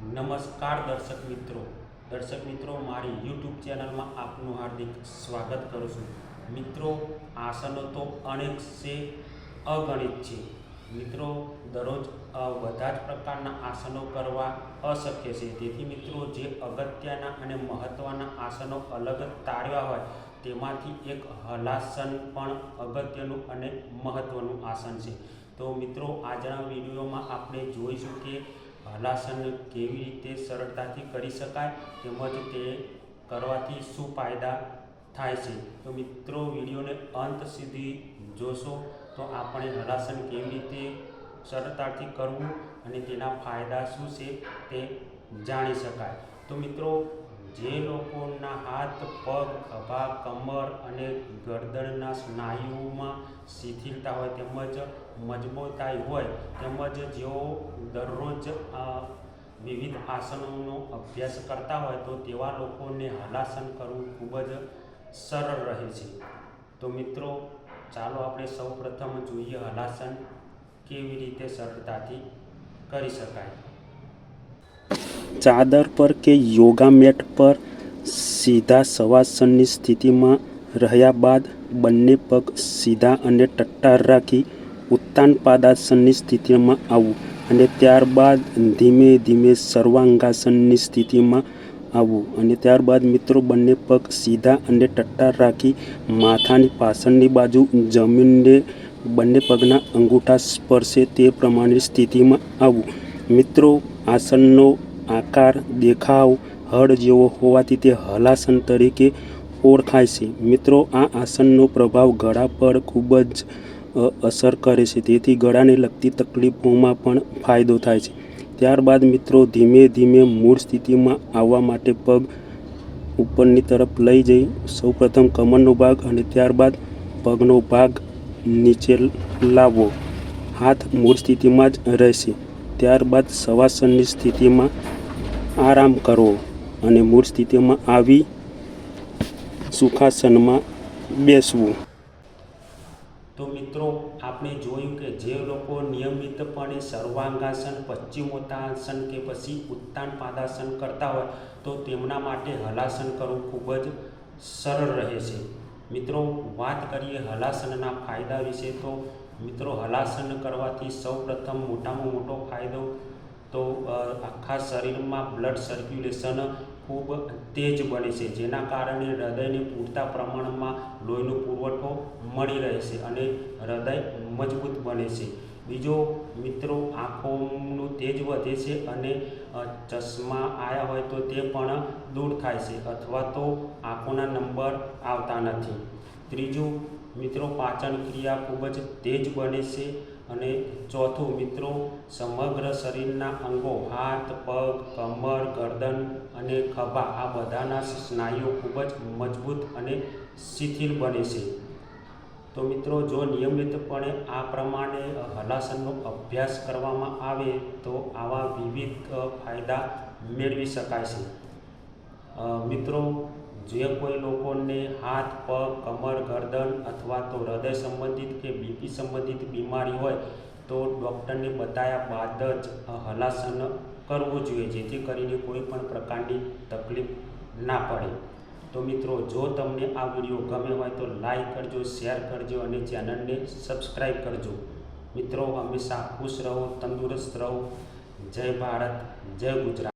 નમસ્કાર દર્શક મિત્રો. દર્શક મિત્રો, મારી યુટ્યુબ ચેનલમાં આપનું હાર્દિક સ્વાગત કરું છું. મિત્રો, આસનો તો અનેક છે, અગણિત છે. મિત્રો, દરરોજ બધા જ પ્રકારના આસનો કરવા અશક્ય છે. તેથી મિત્રો, જે અગત્યના અને મહત્ત્વના આસનો અલગ તાર્યા હોય, તેમાંથી એક હલાસન પણ અગત્યનું અને મહત્ત્વનું આસન છે. તો મિત્રો, આજના વિડીયોમાં આપણે જોઈશું કે હલાસન કેવી રીતે સરળતાથી કરી શકાય તેમજ તે કરવાથી શું ફાયદા થાય છે? તો મિત્રો, વિડીયોને અંત સુધી જોશો તો આપણે હલાસન કેવી રીતે સરળતાથી કરવું અને તેના ફાયદા શું છે તે જાણી શકાય. તો મિત્રો જે લોકોના હાથ, પગ, ખભા, કમર અને ગરદનના સ્નાયુઓમાં શિથિલતા હોય તેમજ મજબૂતાઈ હોય તેમજ જેઓ દરરોજ વિવિધ આસનોનો અભ્યાસ કરતા હોય તો તેવા લોકોને હલાસન કરવું ખૂબ જ સરળ રહે છે. તો મિત્રો, ચાલો આપણે સૌ પ્રથમ જોઈએ હલાસન કેવી રીતે સરળતાથી કરી શકાય. ચાદર પર કે યોગા મેટ પર સીધા શવાસનની સ્થિતિમાં રહ્યા બાદ બંને પગ સીધા અને ટટ્ટાર રાખી ઉત્તાન પાદાસનની સ્થિતિમાં આવવું અને ત્યારબાદ ધીમે ધીમે સર્વાંગાસનની સ્થિતિમાં આવવું અને ત્યારબાદ મિત્રો બંને પગ સીધા અને ટટ્ટાર રાખી માથાની પાછળની બાજુ જમીનને બંને પગના અંગૂઠા સ્પર્શે તે પ્રમાણે સ્થિતિમાં આવવું મિત્રો, આસનનો આકાર, દેખાવ, હળ જેવો હોવાથી તે હલાસન તરીકે ઓળખાય છે. મિત્રો, આ આસનનો પ્રભાવ ગળા પર ખૂબ જ અસર કરે છે. તેથી ગળાને લગતી તકલીફોમાં પણ ફાયદો થાય છે. ત્યારબાદ મિત્રો, ધીમે ધીમે મૂળ સ્થિતિમાં આવવા માટે પગ ઉપરની તરફ લઈ જઈ. સૌપ્રથમ કમરનો ભાગ અને ત્યારબાદ પગનો ભાગ નીચે લાવવો. હાથ મૂળ સ્થિતિમાં જ રહેશે. ત્યારબાદ સવાસનની સ્થિતિમાં આરામ કરવો અને મૂળ સ્થિતિમાં આવી સુખાસનમાં બેસવું. તો મિત્રો, આપણે જોયું કે જે લોકો નિયમિતપણે સર્વાંગાસન, પશ્ચિમોત્તાસન કે પછી ઉત્તાન પાદાસન કરતા હોય, તો તેમના માટે હલાસન કરવું ખૂબ જ સરળ રહે છે. મિત્રો, વાત કરીએ હલાસનના ફાયદા વિશે, તો મિત્રો, હલાસન કરવાથી સૌપ્રથમ મોટામાં મોટો ફાયદો તો આખા શરીરમાં બ્લડ સર્ક્યુલેશન ખૂબ તેજ બને છે, જેના કારણે હૃદયને પૂરતા પ્રમાણમાં લોહીનો પુરવઠો મળી રહે છે અને હૃદય મજબૂત બને છે. બીજો, મિત્રો, આંખોનું તેજ વધે છે અને ચશ્મા આવ્યા હોય તો તે પણ દૂર થાય છે અથવા તો આંખોના નંબર આવતા નથી. ત્રીજું મિત્રો, પાચન ક્રિયા ખૂબ જ તેજ બને છે અને ચોથું, મિત્રો, સમગ્ર શરીરના અંગો, હાથ, પગ, કમર, ગરદન અને ખભા, આ બધાના સ્નાયુઓ ખૂબ જ મજબૂત અને શિથિલ બને છે. તો મિત્રો, જો નિયમિતપણે આ પ્રમાણે હલાસનનો અભ્યાસ કરવામાં આવે, તો આવા વિવિધ ફાયદા મેળવી શકાય છે. મિત્રો જે કોઈ લોકોને હાથ, પગ, કમર, ગરદન અથવા તો હૃદય સંબંધિત કે બીપી સંબંધિત બીમારી હોય તો ડૉક્ટરને બતાવ્યા બાદ જ હલાસન કરવું જોઈએ, જેથી કરીને કોઈ પણ પ્રકારની તકલીફ ના પડે. તો મિત્રો, જો તમને આ વીડિયો ગમે હોય તો લાઈક કરજો, શેર કરજો અને ચેનલને સબસ્ક્રાઈબ કરજો. મિત્રો, હંમેશા ખુશ રહો, તંદુરસ્ત રહો. જય ભારત, જય ગુજરાત.